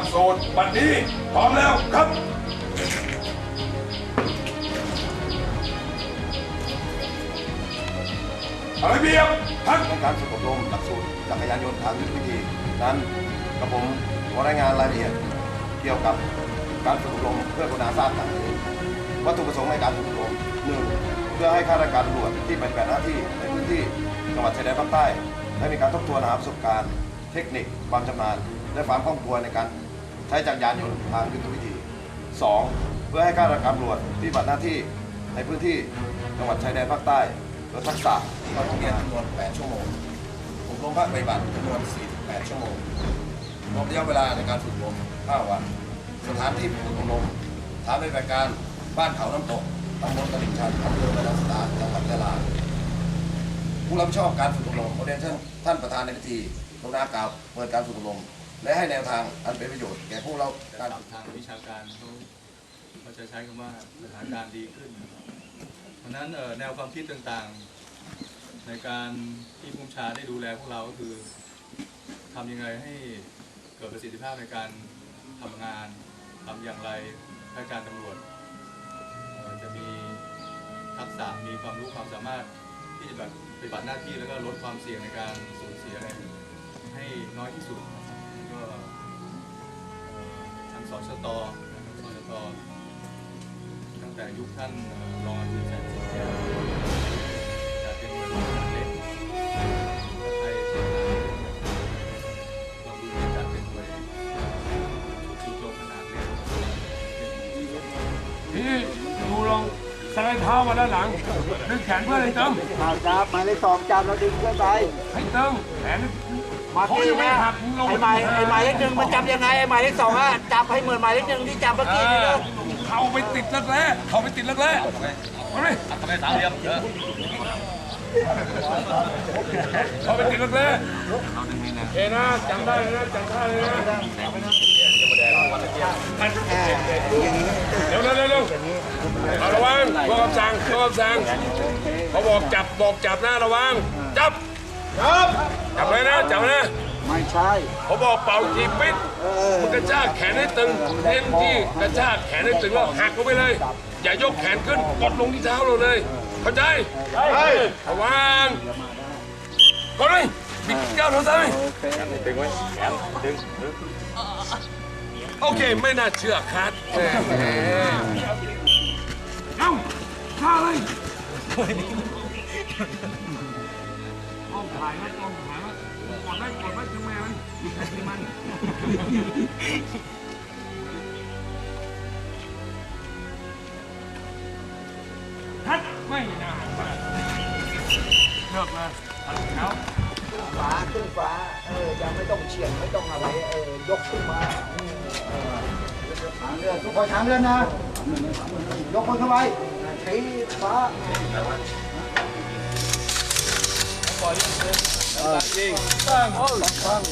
ลักสูตรบัดนี้พร้อมแล้วครับอะไรเบียบพักในการฝึกอบรมหลักสูตรจักรยานยนต์ทางยุทธวิธีนั้นกระผมขอรายงานรายละเอียดเกี่ยวกับการฝึกอบรมเพื่อคุณาทราบดังนี้วัตถุประสงค์ในการฝึกอบรมหนึ่งเพื่อให้ข้าราชการตำรวจที่ปฏิบัติหน้าที่ในพื้นที่จังหวัดชายแดนภาคใต้ได้มีการทบทวนหาประสบการณ์ เทคนิคความชำนาญและความคล่องตัวในการ ใช้จักรยานยนต์ทางยุทธวิธีสองเพื่อให้ข้าราชการตำรวจปฏิบัติหน้าที่ในพื้นที่จังหวัดชายแดนภาคใต้ลดทักษะการทำงานจำนวน 8 ชั่วโมงอบรมภาคปฏิบัติจำนวน 48 ชั่วโมงรวมระยะเวลาในการฝึกอบรม 5 วัน สถานที่ฝึกอบรมฐานปฏิบัติการบ้านเขาน้ำตกตำบลตลิ่งชันอำเภอแม่ลำสตาจังหวัดยะลาผู้รับผิดชอบการฝึกอบรมขอเรียนเชิญท่านประธานในพิธีลงนามกล่าวเปิดการฝึกอบรม และให้แนวทางอันเป็นประโยชน์แก่ผู้เราการ ทางวิชาการเขาเขาจะใช้คำว่าสถานการณ์ดีขึ้น เพราะฉะนั้นเอ่อแนวความคิดต่างๆ ในการที่ผู้บัญชาได้ดูแลพวกเราก็คือทำยังไงให้เกิดประสิทธิภาพในการทำงานทำอย่างไรข้าการตำรวจเอ่อจะมีทักษะมีความรู้ความสามารถที่จะแบบปฏิบัติหน้าที่แล้วก็ลดความเสี่ยงในการสูญเสียอะไรให้น้อยที่สุด สชตนะครับสชตตั้งแต่ยุคท่านเอ่อรองอธิบดีแสนสิงแก้วจะเป็นเมืองขนาดเล็กไทยเป็นเราดูจะเป็นหน่วยชุดโจมขนาดเล็กพี่ดูลองสไลด์เท้ามาด้านหลังดึงแขนเพื่อนให้ตึงเอาจับมายเลขสองจับแล้วดึงขึ้นไปให้ตึงแขน มาเขาตียังไม่นะหักมึงลงไอ้หมายไอ้หมายเลขหนึ่งมันจับยังไงไอ้หมายเลขสองอะจับให้เหมือนหมายเลขหนึ่งที่จับเมื่อเอกี้นี่อนะเข้าไปติดรักแร้เข้าไปติดรักแร้เอาไปทำไมสามเหลี่ยมเยอะเข้าไปติดรักแร้โอเคนะจำได้เลยนะจำได้เลยนะเร็วเร็วเร็วเร็วเอาระวังพวกคำสั่งพวกคำสั่งเขาบอกจับบอกจับนะระวังจับ ครับจับเลยนะจับนะไม่ใช่เขาบอกเป่าทีปิดเออมันกระชากแขนให้ตึงเน้นที่กระชากแขนให้ตึงแล้วหักลงไปเลย อย่ายกแขนขึ้นกดลงที่เท้าเราเลย เข้าใจระวังกดเลยบิดก้าวเท้าซ้ายโอเคดึงไว้แขนดึงโอเคไม่น่าเชื่อคัดแหมเอ้าฆ่าเลยกล้อง ถ่ายนะกล้องถ่ายนะกดไว้กดไว้ถึงแม่มันถึงมันทัดไม่น่าเลิกเลยทัดเขาฝาขึ้นฝาเออยังไม่ต้องเฉียงไม่ต้องอะไรเออยกขึ้นมาอืมเออถามเรือทุกคนถามเรือนะยกคนเข้าไปตีฝา ยิงปังตั้ง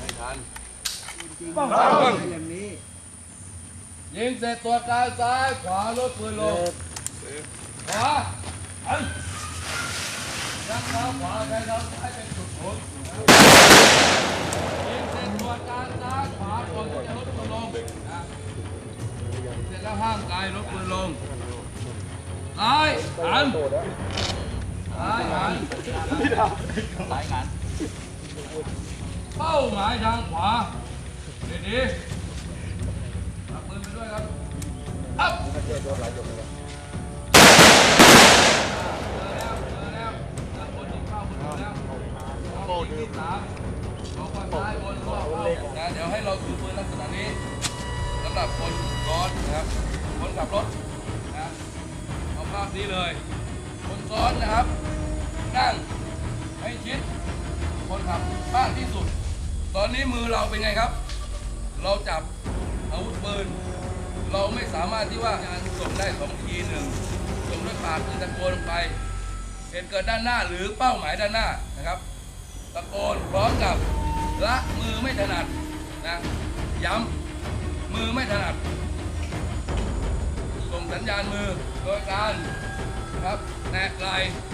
ไม่ทันตั้งตั้งอย่างนี้ยิงเสร็จตัวกลางซ้ายขวาลดปืนลงขวาอันยักเท้าขวาใช้เท้าซ้ายเป็นจุดหมุนยิงเสร็จตัวกลางซ้ายขวาก่อนที่จะลดปืนลงเสร็จแล้วห้ามกายลดปืนลงซ้ายอัน ซ้ายอันซ้ายอันเป้าหมายทางขวาดีๆรับปืนไปด้วยครับอัพเจอแล้วเจอแล้วเจอคนยิงเข้าคนยิงแล้วโบที่สามเอาฝั่งซ้ายบนเข้านะเดี๋ยวให้เราถือปืนลักษณะนี้สำหรับคนซ้อนนะครับคนขับรถนะเอาภาพนี้เลย คนซ้อนนะครับ นั่งให้ชิดคนขับมากที่สุด ตอนนี้มือเราเป็นไงครับ เราจับอาวุธปืน เราไม่สามารถที่ว่าการส่งได้สองทีหนึ่งส่งด้วยปากคือตะโกนลงไป เหตุเกิดด้านหน้าหรือเป้าหมายด้านหน้านะครับ ตะโกนพร้อมกับละมือไม่ถนัดนะย้ำมือไม่ถนัดส่งสัญญาณมือโดยการ ครับแตะไล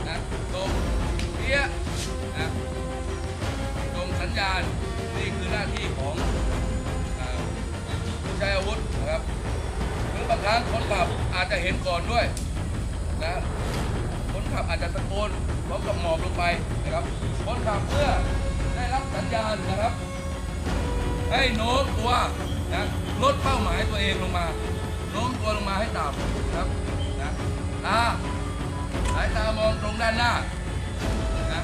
นะตรงเพี้ยนะตรงสัญญาณนี่คือหน้าที่ของผู้ใช้อาวุธนะครับหรือบางครั้งคนขับอาจจะเห็นก่อนด้วยนะคนขับอาจจะตะโกนพร้อมกับหมอบลงไปนะครับคนขับเพื่อได้รับสัญญาณนะครับ ให้โน้มตัวนะลดเป้าหมายตัวเองลงมาโน้มตัวลงมาให้ต่ำครับนะอา สายตามองตรงด้านหน้านะ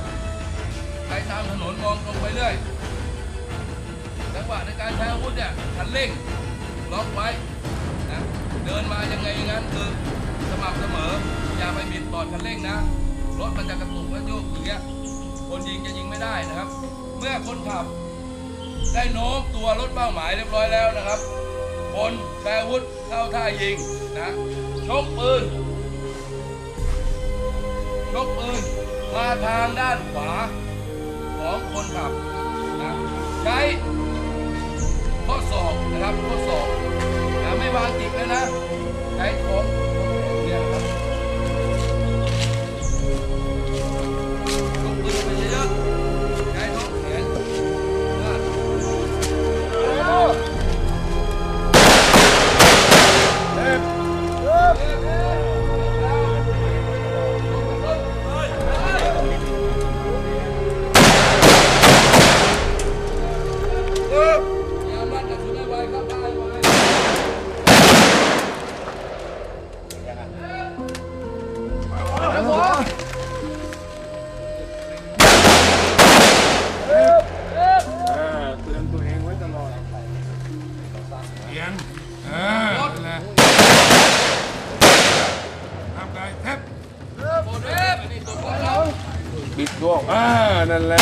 ไปตามถนนมองตรงไปเรื่อยจังหวะในการใช้อาวุธเนี่ยคันเร่งล็อกไว้นะเดินมายังไงอย่างนั้นคือสม่ำเสมอ อย่าไปบิดบอดคันเร่งนะรถมันจะกระตุกและโยกอย่างเงี้ยคนยิงจะยิงไม่ได้นะครับ เมื่อคนขับ ได้โน้มตัวรถเป้าหมายเรียบร้อยแล้วนะครับ คนแปรอาวุธเข้าท่ายิงนะชกปืน กปืนมาทางด้านขวาของคนขับนะใช้ข้อศอกนะครับข้อศอกนะไม่วางติดแล้วนะใช้ท้อง เปลี่ยนเออนั่นแหละทำไงแทบโบเดฟนี่ตัวของเราบิดตัวอ่านั่นแหละ